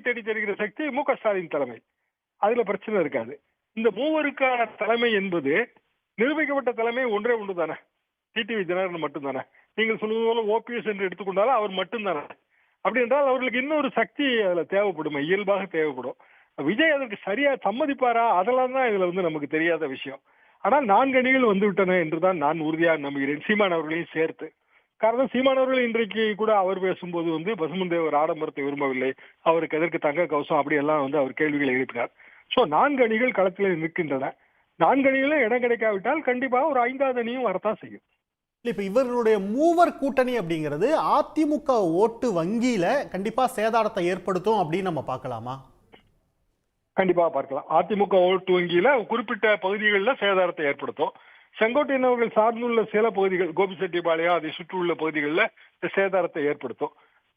தேடி தருகிற சக்தி மு க ஸ்டாலின் தலைமை. அதுல பிரச்சனை இருக்காது. இந்த மூவருக்கான தலைமை என்பது நிரூபிக்கப்பட்ட தலைமை ஒன்றே ஒன்று தானே. டிடிவி தினகரன் மட்டும்தானே நீங்கள் சொல்வது போல ஓபிஎஸ் என்று எடுத்துக்கொண்டாலும் அவர் மட்டும்தானே அப்படி என்றால் அவர்களுக்கு இன்னொரு சக்தி அதுல தேவைப்படும். இயல்பாக தேவைப்படும். விஜய் அதற்கு சரியா சம்மதிப்பாரா? அதெல்லாம் தான் இதுல வந்து நமக்கு தெரியாத விஷயம். ஆனால் நான்கு அணிகள் வந்து விட்டன என்றுதான் நான் உறுதியாக நம்புகிறேன். சீமான் அவர்களையும் சேர்த்து. காரணம் சீமான் அவர்கள் இன்றைக்கு கூட அவர் பேசும்போது வந்து பசுமன் தேவர் ஆடம்பரத்தை விரும்பவில்லை. அவருக்கு எதற்கு தங்க கவசம் அப்படி எல்லாம் வந்து அவர் கேள்விகளை எழுப்பினார். சோ நான்கு அணிகள் களத்தில் நிற்கின்றன. நான்கு அணிகளும் இடம் கிடைக்காவிட்டால் கண்டிப்பா ஒரு ஐந்தாவது அணியும் வரத்தான் செய்யும். இப்ப இவர்களுடைய மூவர் கூட்டணி அப்படிங்கிறது அதிமுக ஓட்டு வங்கியில கண்டிப்பா சேதாரத்தை ஏற்படுத்தும் அப்படின்னு நம்ம பார்க்கலாமா? கண்டிப்பா பார்க்கலாம். அதிமுக ஓட்டு வங்கியில குறிப்பிட்ட பகுதிகளில் சேதாரத்தை ஏற்படுத்தும். செங்கோட்டையன் அவர்கள் சார்ந்துள்ள சில பகுதிகள் கோபிச்செட்டிப்பாளையம் அதை சுற்றியுள்ள பகுதிகளில் இந்த சேதாரத்தை ஏற்படுத்தும்.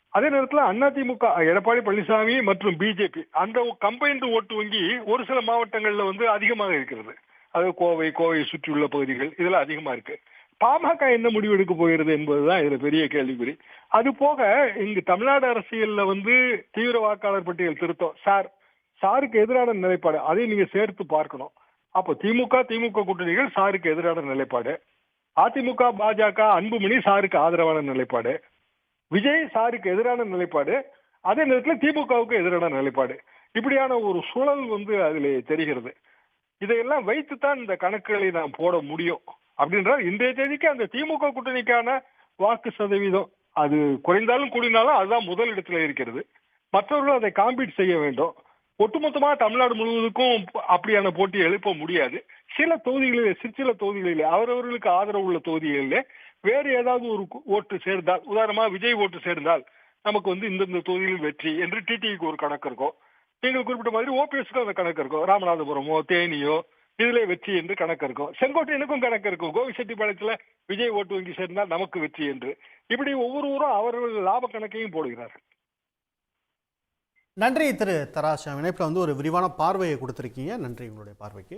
அதே நேரத்தில் அதிமுக எடப்பாடி பழனிசாமி மற்றும் பிஜேபி அந்த கம்பைன்டு ஓட்டு வங்கி ஒரு சில மாவட்டங்கள்ல வந்து அதிகமாக இருக்கிறது. அது கோவை கோவையை சுற்றியுள்ள பகுதிகள் இதெல்லாம் அதிகமா இருக்கு. பாமக என்ன முடிவு எடுக்க போகிறது என்பதுதான் இதுல பெரிய கேள்விக்குறி. அது போக இங்கு தமிழ்நாடு அரசியல்ல வந்து தீவிர வாக்காளர் பட்டியல் திருத்தம். சார் சாருக்கு எதிரான நிலைப்பாடு அதை நீங்க சேர்த்து பார்க்கணும். அப்போ திமுக திமுக கூட்டணிகள் சாருக்கு எதிரான நிலைப்பாடு. அதிமுக பாஜக அன்புமணி சாருக்கு ஆதரவான நிலைப்பாடு. விஜய் சாருக்கு எதிரான நிலைப்பாடு. அதே நேரத்தில் திமுகவுக்கு எதிரான நிலைப்பாடு. இப்படியான ஒரு சூழல் வந்து அதில் தெரிகிறது. இதையெல்லாம் வைத்துத்தான் இந்த கணக்குகளை நாம் போட முடியும். அப்படின்றால் இன்றைய தேதிக்கு அந்த திமுக கூட்டணிக்கான வாக்கு சதவீதம் அது குறைந்தாலும் கூடினாலும் அதுதான் முதல் இடத்துல இருக்கிறது. மற்றவர்கள் அதை காம்பீட் செய்ய வேண்டும். ஒட்டுமொத்தமா தமிழ்நாடு முழுவதுக்கும் அப்படியான போட்டியை எழுப்ப முடியாது. சில தொகுதிகளிலே சிற்சில தொகுதிகளிலே அவரவர்களுக்கு ஆதரவு உள்ள தொகுதிகளிலே வேறு ஏதாவது ஒரு ஓட்டு சேர்ந்தால் உதாரணமா விஜய் ஓட்டு சேர்ந்தால் நமக்கு வந்து இந்தந்த தொகுதியில் வெற்றி என்று டிடிவிக்கு ஒரு கணக்கு இருக்கும் நீங்கள் குறிப்பிட்ட மாதிரி ஓபிஎஸ்க்கு அந்த கணக்கு இருக்கும் ராமநாதபுரமோ தேனியோ இதுல வெற்றி என்று கணக்கு இருக்கும் செங்கோட்டையனுக்கும் கணக்கு இருக்கும் கோவிச்செட்டிப்பாளையத்துல விஜய் ஓட்டு வங்கி சேர்ந்தால் நமக்கு வெற்றி என்று. இப்படி ஒவ்வொருவரும் அவர்கள் லாப கணக்கையும் போடுகிறார்கள். நன்றி திரு தராசா. இணைப்பில் வந்து ஒரு விரிவான பார்வையை கொடுத்துருக்கீங்க. நன்றி உங்களுடைய பார்வைக்கு.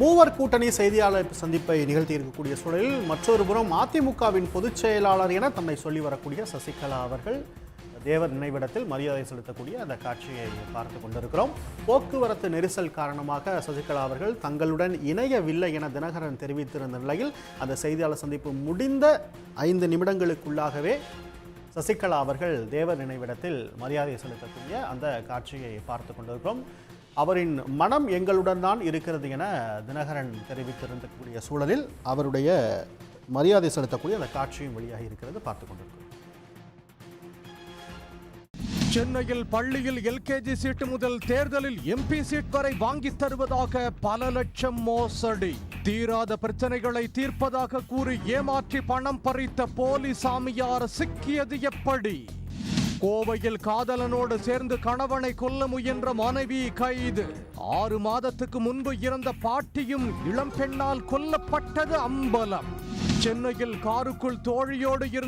மூவர் கூட்டணி செய்தியாளர் சந்திப்பை நிகழ்த்தி இருக்கக்கூடிய சூழலில் மற்றொரு புறம் அதிமுகவின் பொதுச் செயலாளர் என தன்னை சொல்லி வரக்கூடிய சசிகலா அவர்கள் தேவர் நினைவிடத்தில் மரியாதை செலுத்தக்கூடிய அந்த காட்சியை பார்த்து கொண்டிருக்கிறோம். போக்குவரத்து நெரிசல் காரணமாக சசிகலா அவர்கள் தங்களுடன் இணையவில்லை என தினகரன் தெரிவித்திருந்த நிலையில் அந்த செய்தியாளர் சந்திப்பு முடிந்த ஐந்து நிமிடங்களுக்குள்ளாகவே சசிகலா அவர்கள் தேவர் நினைவிடத்தில் மரியாதை செலுத்தக்கூடிய அந்த காட்சியை பார்த்து கொண்டிருக்கிறோம். அவரின் மனம் எங்களுடன் தான் இருக்கிறது என தினகரன் தெரிவித்திருந்தக்கூடிய சூழலில் அவருடைய மரியாதை செலுத்தக்கூடிய அந்த காட்சியும் வெளியாகி இருக்கிறது பார்த்து கொண்டிருக்கிறோம். சென்னையில் பள்ளியில் எல்கேஜி சீட்டு முதல் தேர்தலில் எம்பி சீட் வரை வாங்கித் தருவதாக பல லட்சம் மோசடி. தீராத பிரச்சனைகளை தீர்ப்பதாக கூறி ஏமாற்றி பணம் பறித்த போலி சாமியார் சிக்கியது எப்படி? கோவையில் காதலனோடு சேர்ந்து கணவனை கொல்ல முயன்ற மனைவி கைது. ஆறு மாதத்துக்கு முன்பு இறந்த பாட்டியும் இளம்பெண்ணால் கொல்லப்பட்டது அம்பலம். சென்னையில் காருக்குள் தோழியோடு இருந்த